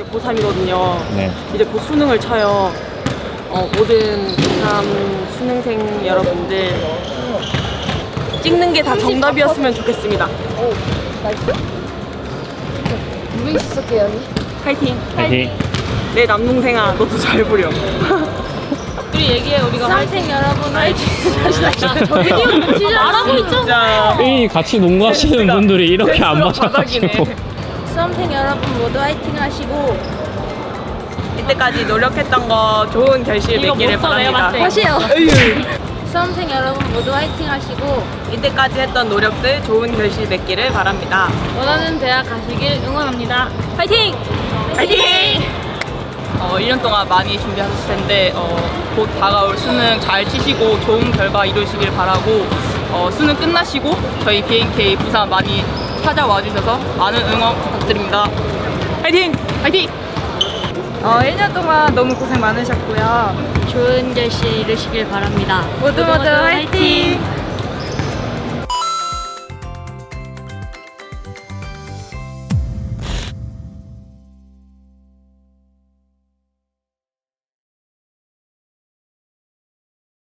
이제 고3이거든요. 네. 이제 곧 수능을 쳐요. 어, 모든 고3 수능생 여러분들 찍는 게 다 정답이었으면 좋겠습니다. 있었게요 여기? 파이팅! 파이팅. 내 남동생아, 너도 잘 부려. 우리 얘기해, 우리가 수험생 여러분 화이팅! 말하고 있죠? 진짜. 이 같이 농구하시는 분들이 이렇게 안 센스가 맞아가지고. 바닥이네. 수험생 여러분 모두 화이팅 하시고 이때까지 노력했던 거 좋은 결실 이거 맺기를 못 써, 내가 바랍니다. 봤을. 에휴. 수험생 여러분 모두 화이팅 하시고 이때까지 했던 노력들 좋은 결실 맺기를 바랍니다. 원하는 대학 가시길 응원합니다. 화이팅! 파이팅! 어, 1년 동안 많이 준비하셨을 텐데 어, 곧 다가올 수능 잘 치시고 좋은 결과 이루시길 바라고 어, 수능 끝나시고 저희 BNK 부산 많이 찾아와 주셔서 많은 응원 부탁드립니다. 파이팅! 파이팅! 어, 1년 동안 너무 고생 많으셨고요. 좋은 결실 이루시길 바랍니다. 모두 모두 화이팅!